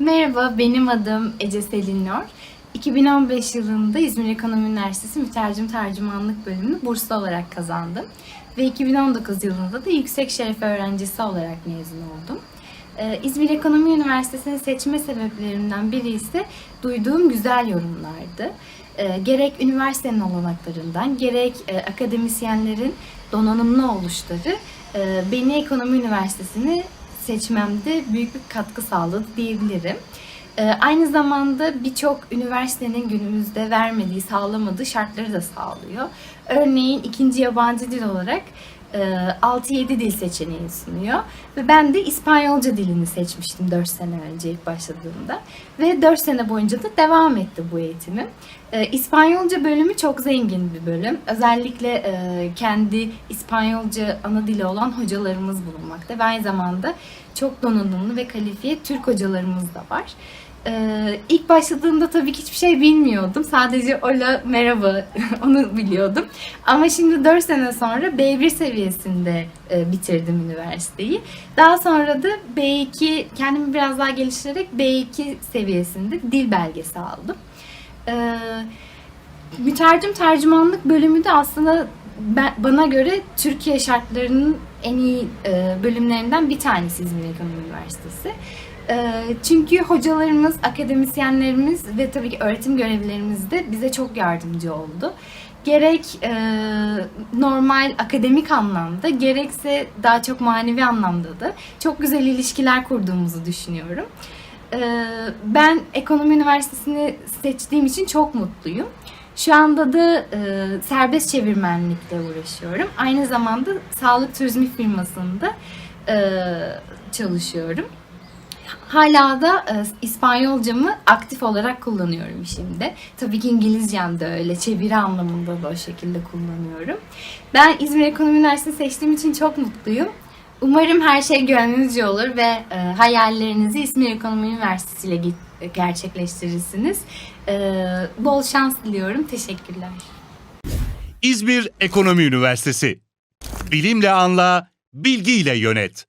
Merhaba, benim adım Ece Selin Nor. 2015 yılında İzmir Ekonomi Üniversitesi Mütercim Tercümanlık bölümünü burslu olarak kazandım. Ve 2019 yılında da yüksek şeref öğrencisi olarak mezun oldum. Ee, İzmir Ekonomi Üniversitesi'ni seçme sebeplerimden biri ise duyduğum güzel yorumlardı. Ee, Gerek üniversitenin olanaklarından, gerek e, akademisyenlerin donanımlı oluşları e, beni Ekonomi Üniversitesi'ni seçmemde büyük bir katkı sağladı diyebilirim. Ee, Aynı zamanda birçok üniversitenin günümüzde vermediği, sağlamadığı şartları da sağlıyor. Örneğin ikinci yabancı dil olarak 6-7 dil seçeneği sunuyor. Ve ben de İspanyolca dilini seçmiştim 4 sene önce ilk başladığımda. Ve 4 sene boyunca da devam etti bu eğitimim. E, İspanyolca bölümü çok zengin bir bölüm. Özellikle e, kendi İspanyolca ana dili olan hocalarımız bulunmakta. Ve aynı zamanda çok donanımlı ve kalifiye Türk hocalarımız da var. Ee, ilk başladığımda tabii ki hiçbir şey bilmiyordum. Sadece ola merhaba onu biliyordum. Ama şimdi 4 sene sonra B1 seviyesinde e, bitirdim üniversiteyi. Daha sonra da B2 kendimi biraz daha geliştirerek B2 seviyesinde dil belgesi aldım. Ee, mütercim tercümanlık bölümü de aslında ben, bana göre Türkiye şartlarının en iyi e, bölümlerinden bir tanesi İzmir Ekonomi Üniversitesi. E, çünkü hocalarımız, akademisyenlerimiz ve tabii ki öğretim görevlilerimiz de bize çok yardımcı oldu. Gerek e, normal akademik anlamda, gerekse daha çok manevi anlamda da çok güzel ilişkiler kurduğumuzu düşünüyorum. E, ben Ekonomi Üniversitesi'ni seçtiğim için çok mutluyum. Şu anda da e, serbest çevirmenlikle uğraşıyorum. Aynı zamanda sağlık turizmi firmasında e, çalışıyorum. Hala da e, İspanyolcamı aktif olarak kullanıyorum şimdi. Tabii ki İngilizcem de öyle. Çeviri anlamında da o şekilde kullanıyorum. Ben İzmir Ekonomi Üniversitesi'ni seçtiğim için çok mutluyum. Umarım her şey gönlünüzce olur ve e, hayallerinizi İzmir Ekonomi Üniversitesi ile git- gerçekleştirirsiniz. E, bol şans diliyorum. Teşekkürler. İzmir Ekonomi Üniversitesi. Bilimle anla, bilgiyle yönet.